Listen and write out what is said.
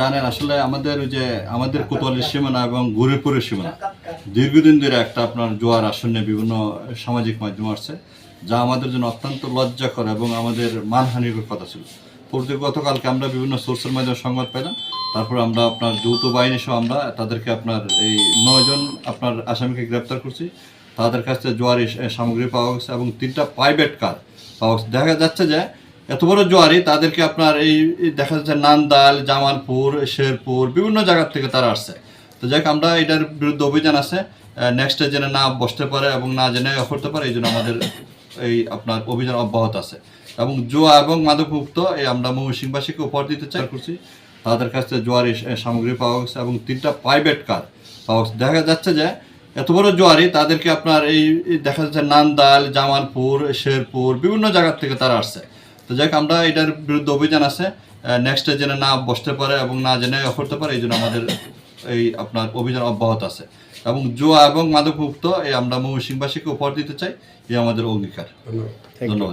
জানেন, আসলে আমাদের ওই যে, আমাদের কোতোয়ালির সীমানা এবং গরিবপুরের সীমানা, দীর্ঘদিন ধরে একটা আপনার জোয়ার আসন্ন বিভিন্ন সামাজিক মাধ্যম আসছে, যা আমাদের জন্য অত্যন্ত লজ্জাকর এবং আমাদের মানহানির কথা ছিল। পূর্বে গতকালকে আমরা বিভিন্ন সোর্সের মাধ্যমে সংবাদ পেলাম তারপর আমরা আপনার যৌথ বাহিনী সহ আমরা তাদেরকে আপনার এই নয়জন আপনার আসামিকে গ্রেপ্তার করছি। তাদের কাছ থেকে জোয়ারি সামগ্রী পাওয়া গেছে এবং তিনটা প্রাইভেট কার পাওয়া গেছে। দেখা যাচ্ছে যে এত বড় জোয়ারি, তাদেরকে আপনার এই দেখা যাচ্ছে নান্দাল, জামালপুর, শেরপুর, বিভিন্ন জায়গার থেকে তারা আসছে। তো যাক আমরা এটার বিরুদ্ধে অভিযান আছে। নেক্সটে যেন না বসতে পারে এবং না জেনে করতে পারে, এই জন্য আমাদের এই আপনার অভিযান অব্যাহত আছে। এবং জোয়া এবং মাদকমুক্ত এই আমরা ময়মনসিংহবাসীকে উপহার দিতে চাই। করছি তাদের কাছ থেকে জোয়ারি সামগ্রী পাওয়া গেছে এবং তিনটা প্রাইভেট কার পাওয়া গেছে। দেখা যাচ্ছে যে এত বড় জোয়ারি, তাদেরকে আপনার এই দেখা যাচ্ছে নান্দাল, জামালপুর, শেরপুর, বিভিন্ন জায়গার থেকে তারা আসছে। তো যাক আমরা এটার বিরুদ্ধে অভিযান আছে। নেক্সট যেন না বসতে পারে এবং না জেনে করতে পারে এই জন্য আমাদের এই আপনার অভিযান অব্যাহত আছে। এবং জোয়া এবং মাদকমুক্ত এই আমরা ময়মনসিংহবাসীকে উপহার দিতে চাই এই আমাদের অঙ্গীকার। ধন্যবাদ। ধন্যবাদ।